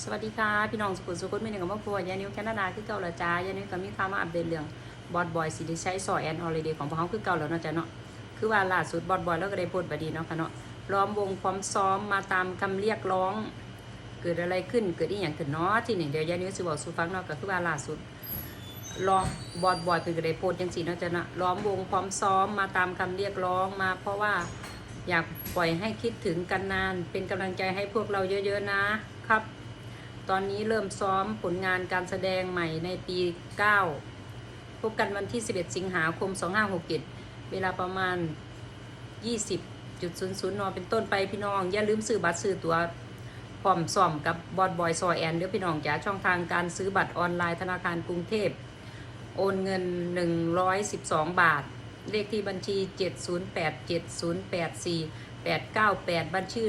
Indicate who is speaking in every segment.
Speaker 1: สวัสดีค่ะ พี่น้องสุขุมสุขุมมีหนึ่งกับพ่อครัวยานิวแคนาดาคือเก่าละจ้ายานิวก็มีข่าวมาอัปเดตเรื่องบอดบอยสิได้ใช้ซอยแอนออลเดย์ของพวกเขาคือเก่าแล้วเนาะจ้ะเนาะคือว่าล่าสุดบอดบอยแล้วก็ได้โพสต์บดีเนาะค่ะเนาะล้อมวงพร้อมซ้อมมาตามคำเรียกร้อง เกิดอะไรขึ้นเกิดอีหยังขึ้นเนาะที่หนึ่งเดี๋ยวยานิวสิบอกสู่ฟังเนาะก็คือว่าล่าสุดล้อมบอดบอยคือก็ได้โพสต์จังสีเนาะจ้ะเนาะล้อมวงพร้อมซ้อมมาตามคำเรียกร้องมา เพราะว่าอยากปล่อยให้คิดถึงกันนาน เป็นกำลังใจให้พวกเราเยอะ ๆนะครับ ตอนนี้เริ่มซ้อมผลงานการแสดงใหม่ในปี 9 พบกันวันที่ 11 สิงหาคม 2567 เวลาประมาณ 20.00นเป็นต้นไปพี่น้อง อย่าลืมซื้อบัตรซื้อตัวพร้อมซ่อมกับบอดบอยซอยแอนเด้อพี่น้องจ้าช่องทางการซื้อบัตรออนไลน์ธนาคารกรุงเทพ โอนเงิน 112 บาท เลขที่บัญชี 7087084 898 บัญชี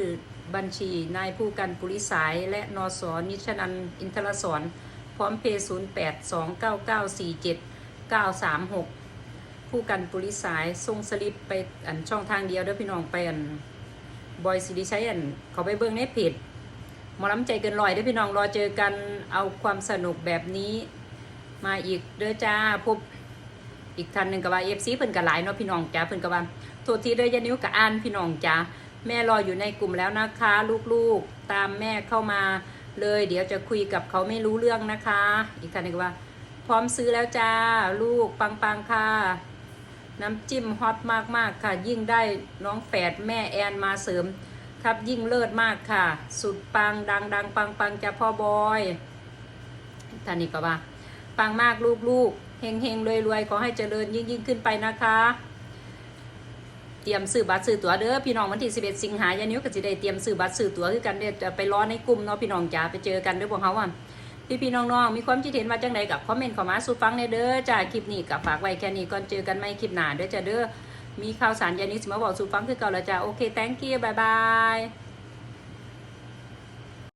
Speaker 1: บัญชี นายผู้กันปุริสาย และนอสอนิชนันอินทรสอนพร้อมเพย์0829947936ผู้กันปุริสายส่งสลิปไปอันช่องทางเดียวเด้อพี่น้องไปอันบอยสิริชัยอันเขาไปเบิ่งในเพจหมอลำใจเกินลอยเด้อพี่น้องรอเจอกันเอาความสนุกแบบนี้มาอีกเด้อจ้าพบอีกท่านหนึ่งกับว่าเอฟซีเพิ่นกับหลายเนาะพี่น้องจ้าเพิ่นกับว่าโทษทีเด้อยานิ้วกับอ่านพี่น้องจ้า แม่รออยู่ในกลุ่มแล้วนะคะ ลูกๆตามแม่เข้ามาเลย เดี๋ยวจะคุยกับเขาไม่รู้เรื่องนะคะ อีกท่านนึงก็ว่า พร้อมซื้อแล้วจ้า ลูกปังๆค่ะ น้ำจิ้มฮอตมากๆค่ะ ยิ่งได้น้องแฝดแม่แอนมาเสริมครับยิ่งเลิศมากค่ะ สุดปังดังดังปังปังๆจะพ่อบอยท่านนี้ก็ว่า ปังมากลูกๆเฮงเฮงรวยรวยๆขอให้เจริญยิ่งยิ่งขึ้นไปนะคะ เตรียมซื้อบัตรซื้อตั๋วเด้อพี่น้องวันที่ 11 สิงหายานี้ก็จะได้เตรียมซื้อบัตรซื้อตั๋วคือกันเด้อไปรอในกลุ่มเนาะพี่น้องจ๋าไปเจอกันเด้อพวกเขาอะพี่พี่น้องๆมีความคิดเห็นว่าจังไดกับคอมเมนต์เข้ามาสู่ฟังในเด้อจ้าคลิปนี้กับฝากไว้แค่นี้ก่อนเจอกันไม่คลิปหน้าเด้อจ้าเด้อมีข่าวสารยานี้สิมาบอกสู่ฟังคือเก่าแล้วจ้าโอเค thank you bye bye